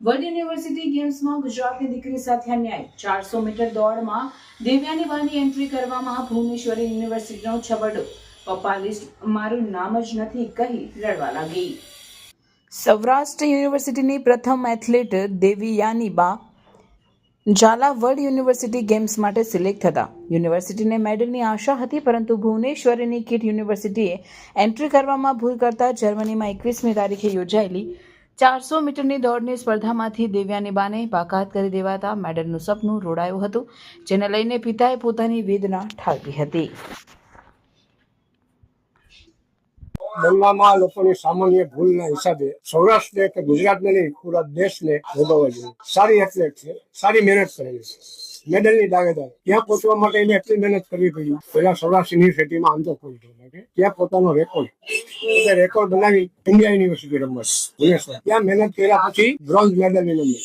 World university ગેમ્સમાં ગુજરાતની દીકરી સાથે અન્યાય. ચારસો મીટર દોડમાં દેવ્યાની બાની એન્ટ્રી કરવામાં ભુવનેશ્વરી યુનિવર્સિટીનો છબડો પપ્પા લિસ્ટ મારું નામ જ નથી કહી લડવા લાગી. સૌરાષ્ટ્ર યુનિવર્સિટીની પ્રથમ athlete Devyani Ba Jhala world university games માટે સિલેક્ટ થતા યુનિવર્સિટીને મેડલની આશા હતી, પરંતુ ભુવનેશ્વરીની કિટ યુનિવર્સિટીએ એન્ટ્રી કરવામાં ભૂલ કરતા જર્મનીમાં એકવીસમી તારીખે યોજાયેલી ચારસો મીટરની દોડની સ્પર્ધામાંથી દિવ્યાની બાને બાકાત કરી દેવાતા મેડલનું સપનું રોડાયું હતું, જેને લઈને પિતાએ પોતાની વેદના ઠાલવી હતી. બંગાળમાં લોકોની સામાન્ય ભૂલના હિસાબે સૌરાષ્ટ્રને કે ગુજરાતને નહીં, પૂરા દેશને ભોગવવા સારી એથ્લેટ છે, સારી મહેનત કરેલી છે. મેડલની દાવેદાર ત્યાં પહોંચવા માટે એને એટલી મહેનત કરવી પડી. પેલા સૌરાષ્ટ્ર યુનિવર્સિટીમાં આંતર પહોંચ્યો ત્યાં પોતાનો રેકોર્ડ રેકોર્ડ બનાવી ઇન્ડિયા યુનિવર્સિટી રમત. ત્યાં મહેનત કર્યા પછી બ્રોન્ઝ મેડલ મેળવી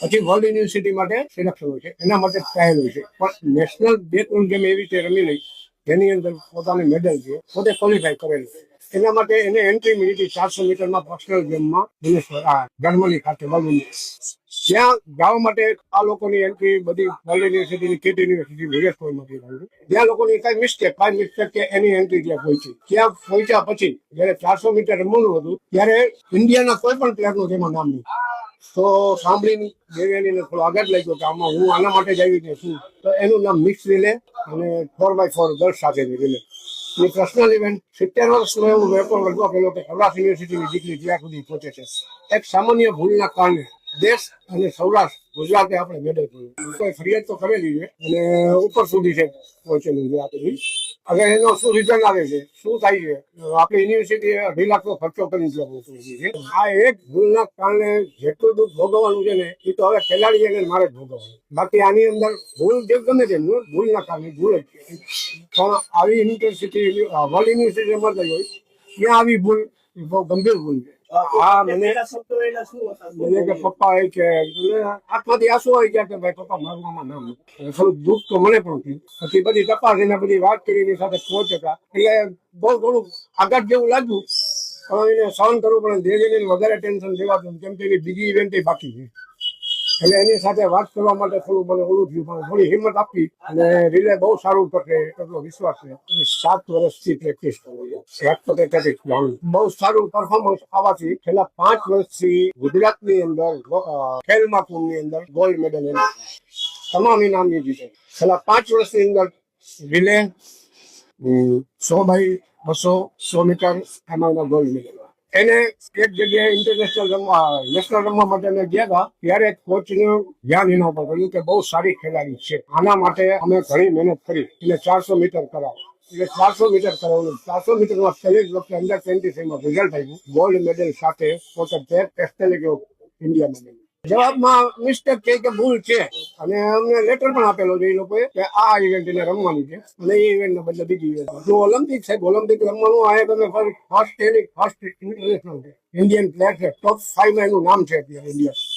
પછી વર્લ્ડ યુનિવર્સિટી માટે સિલેક્શન હોય છે. એના માટે ટ્રાયલ હોય છે. પણ નેશનલ બે ત્રણ ગેમ એવી રીતે રમી લઈ જેની અંદર પોતાની મેડલ છે. પોતે ક્વોલિફાય કરેલ છે. એના માટે એને એન્ટ્રી મળી હતી ચારસો મીટરમાં પર્સનલ ગેમમાં ભુવનેશ્વર ખાતે વર્લ્ડ ત્યાં ગાવ માટે આ લોકોની એન્ટ્રી બધી વર્લ્ડ યુનિવર્સિટીની કેટ યુનિવર્સિટી ભુવનેશ્વરમાંથી રહ્યું ત્યાં લોકોની કઈ મિસ્ટેક કઈ મિસ્ટેક કે એની એન્ટ્રી ત્યાં પહોંચી. ત્યાં પહોંચ્યા પછી, જયારે ચારસો મીટર રમવાનું હતું, ત્યારે ઇન્ડિયાના કોઈ પણ પ્લેયરનું તેમાં નામ નહીં. તો સાંભળીને દેવ્યાનીને થોડો આગળ લાગ્યો કે આમાં હું આના માટે જ આવી છું. તો એનું નામ મિક્સ રિલે અને ફોર બાય ફોર ગર્લ્સ સાથે રિલે એ પર્સનલ ઇવેન્ટ સિત્તેર વર્ષનો એવું રેકોર્ડ લગભગ પેલો કે સૌરાષ્ટ્ર યુનિવર્સિટીની દીકરી ત્યાં સુધી પહોંચે છે એક સામાન્ય ભૂલના કારણે દેશ અને સૌરાષ્ટ્ર, ગુજરાતે આપણે કર્યું. કોઈ ફરિયાદ તો કરેલી છે અને ઉપર સુધી છે પહોંચેલું છે આપણી હવે એનો શું રિઝલ્ટ આવે છે? શું થાય છે? આપણી યુનિવર્સિટી અઢી લાખનો ખર્ચો કરી છે આ એક ભૂલના કારણે જેટલું દુઃખ ભોગવવાનું છે ને, એ તો હવે ખેલાડી એને મારે જ ભોગવવાનું. બાકી આની અંદર ભૂલ જે ગમે તે ભૂલના કારણે ભૂલ જ પણ આવી યુનિવર્સિટી વર્લ્ડ યુનિવર્સિટીમાં થઈ હોય, ત્યાં આવી ભૂલ બહુ ગંભીર ભૂલ છે. હા મને મને કે પપ્પા એ કે આંખમાંથી આંસુ આવી ગયા કે ભાઈ પપ્પા મારું આમાં નામ થોડું દુઃખ તો મને પણ થયું. પછી બધી તપાસ બધી વાત કરી એની સાથે એટલે બહુ થોડું આઘાત જેવું લાગ્યું. પણ એને સહન કરવું પડે દેવીને વધારે ટેન્શન લેવાતું કેમ કે બીજી ઇવેન્ટ બાકી છે. એટલે એની સાથે વાત કરવા માટે થોડું મને ઓલું થયું પણ થોડી હિંમત આપી અને રિલે બહુ સારું કરશે એટલો વિશ્વાસ છે. સાત વર્ષથી પ્રેક્ટિસ કરું બહુ સારું પરફોર્મન્સ આવવાથી છેલ્લા પાંચ વર્ષથી ગુજરાતની અંદર ખેલ મહાકુંભની અંદર ગોલ્ડ મેડલ એને. તમામ ઇનામ જીતે છેલ્લા પાંચ વર્ષની અંદર રિલે સો બાય બસો સો મીટર એમાં ગોલ્ડ મેડલ એને એક જગ્યાએ ઇન્ટરનેશનલ રમવા નેશનલ રમવા માટે અમે ગયા હતા. ત્યારે કોચનું ધ્યાન એના ઉપર કર્યું કે બહુ સારી ખેલાડી છે. આના માટે અમે ઘણી મહેનત કરી. એટલે ચારસો મીટર કરાવ. એટલે ચારસો મીટર કરાવવાનું. ચારસો મીટરમાં પહેલી વખતે અંડર ટ્વેન્ટી થ્રીમાં રિઝલ્ટ આવ્યું ગોલ્ડ મેડલ સાથે પોતે ઇન્ડિયા મેડલ. જવાબમાં મિસ્ટેક છે કે ભૂલ છે. અને અમને લેટર પણ આપેલો છે એ લોકોએ કે આ ઇવેન્ટ એને રમવાની છે. અને એ ઇવેન્ટ ને બદલે બીજી ઇવેન્ટ જો ઓલિમ્પિક છે ઓલિમ્પિક રમવાનું આ તમે ફર્સ્ટ એની ફર્સ્ટ ઇન્ટરનેશનલ છે. ઇન્ડિયન પ્લેયર છે. ટોપ ફાઈવ એનું નામ છે અત્યારે ઇન્ડિયા